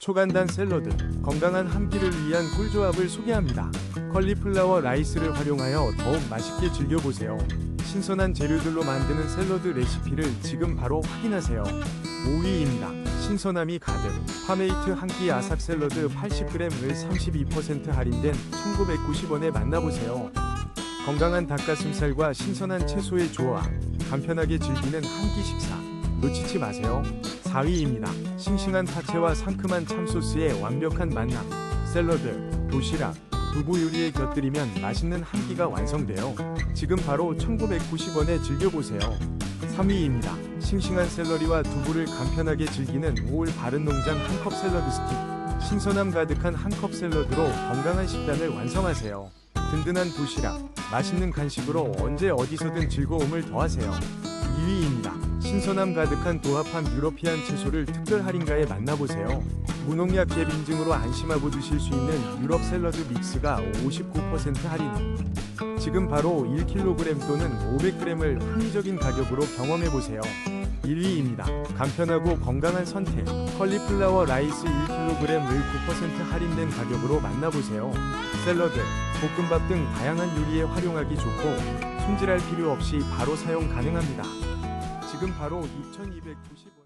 초간단 샐러드, 건강한 한 끼를 위한 꿀조합을 소개합니다. 컬리플라워 라이스를 활용하여 더욱 맛있게 즐겨보세요. 신선한 재료들로 만드는 샐러드 레시피를 지금 바로 확인하세요. 5위입니다. 신선함이 가득 파메이트 한 끼 아삭 샐러드 80g을 32% 할인된 1990원에 만나보세요. 건강한 닭가슴살과 신선한 채소의 조화, 간편하게 즐기는 한 끼 식사. 놓치지 마세요. 4위입니다. 싱싱한 파채와 상큼한 참소스의 완벽한 만남. 샐러드, 도시락, 두부 요리에 곁들이면 맛있는 한 끼가 완성돼요. 지금 바로 1990원에 즐겨보세요. 3위입니다. 싱싱한 샐러리와 두부를 간편하게 즐기는 5월 바른 농장 한 컵 샐러드 스틱. 신선함 가득한 한 컵 샐러드로 건강한 식단을 완성하세요. 든든한 도시락, 맛있는 간식으로 언제 어디서든 즐거움을 더하세요. 2위입니다. 신선함 가득한 도합한 유러피안 채소를 특별 할인가에 만나보세요. 무농약 갭 인증으로 안심하고 드실 수 있는 유럽 샐러드 믹스가 59% 할인. 지금 바로 1kg 또는 500g을 합리적인 가격으로 경험해보세요. 1위입니다. 간편하고 건강한 선택. 컬리플라워 라이스 1kg을 9% 할인된 가격으로 만나보세요. 샐러드, 볶음밥 등 다양한 요리에 활용하기 좋고 손질할 필요 없이 바로 사용 가능합니다. 지금 바로 2295